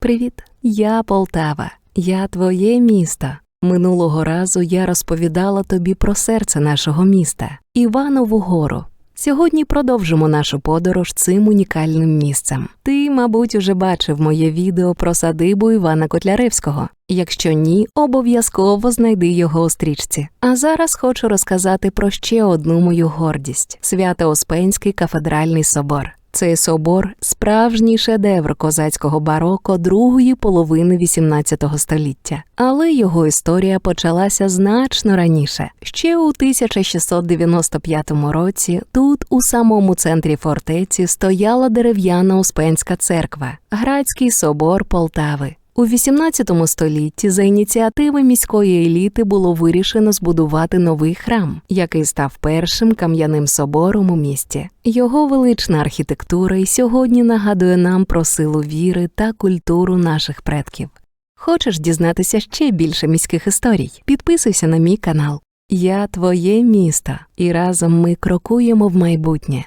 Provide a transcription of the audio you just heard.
Привіт, я Полтава, я твоє місто. Минулого разу я розповідала тобі про серце нашого міста Іванову гору. Сьогодні продовжимо нашу подорож цим унікальним місцем. Ти, мабуть, уже бачив моє відео про садибу Івана Котляревського. Якщо ні, обов'язково знайди його у стрічці. А зараз хочу розказати про ще одну мою гордість Свято-Успенський кафедральний собор. Цей собор справжній шедевр козацького бароко другої половини XVIII століття, але його історія почалася значно раніше. Ще у 1695 році тут, у самому центрі фортеці, стояла дерев'яна Успенська церква, Градський собор Полтави. У XVIII столітті за ініціативи міської еліти було вирішено збудувати новий храм, який став першим кам'яним собором у місті. Його велична архітектура й сьогодні нагадує нам про силу віри та культуру наших предків. Хочеш дізнатися ще більше міських історій? Підписуйся на мій канал. Я твоє місто, і разом ми крокуємо в майбутнє.